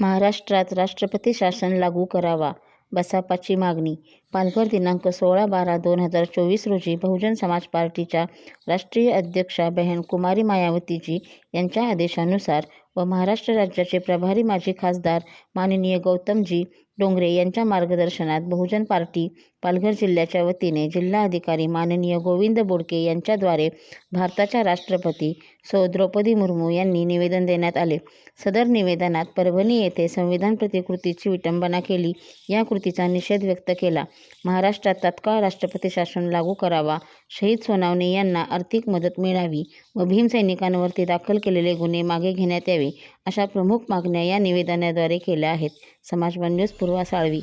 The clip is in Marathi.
महाराष्ट्रात राष्ट्रपती शासन लागू करावा बसापाची मागणी. पालघर दिनांक सोळा बारा दोन हजार चोवीस रोजी बहुजन समाज पार्टीच्या राष्ट्रीय अध्यक्षा बहन कुमारी मायावतीजी यांच्या आदेशानुसार व महाराष्ट्र राज्याचे प्रभारी माजी खासदार माननीय गौतमजी डोंगरे यांच्या मार्गदर्शनात बहुजन पार्टी पालघर जिल्ह्याच्या वतीने जिल्हाधिकारी माननीय गोविंद बोडके यांच्याद्वारे भारताच्या राष्ट्रपती सौ. द्रौपदी मुर्मू यांनी निवेदन देण्यात आले. सदर निवेदनात परभणी येथे संविधान प्रतिकृतीची विटंबना केली. या कृतीचा निषेध व्यक्त केला. महाराष्ट्रात तत्काळ राष्ट्रपती शासन लागू करावा शहीद सोनावणे यांना आर्थिक मदत मिळावी व भीमसैनिकांवरती दाखल केलेले गुन्हे मागे घेण्यात यावे. अशा प्रमुख मागण्या या निवेदनाद्वारे केल्या आहेत. समाजवान न्यूज पूर्वा साळवी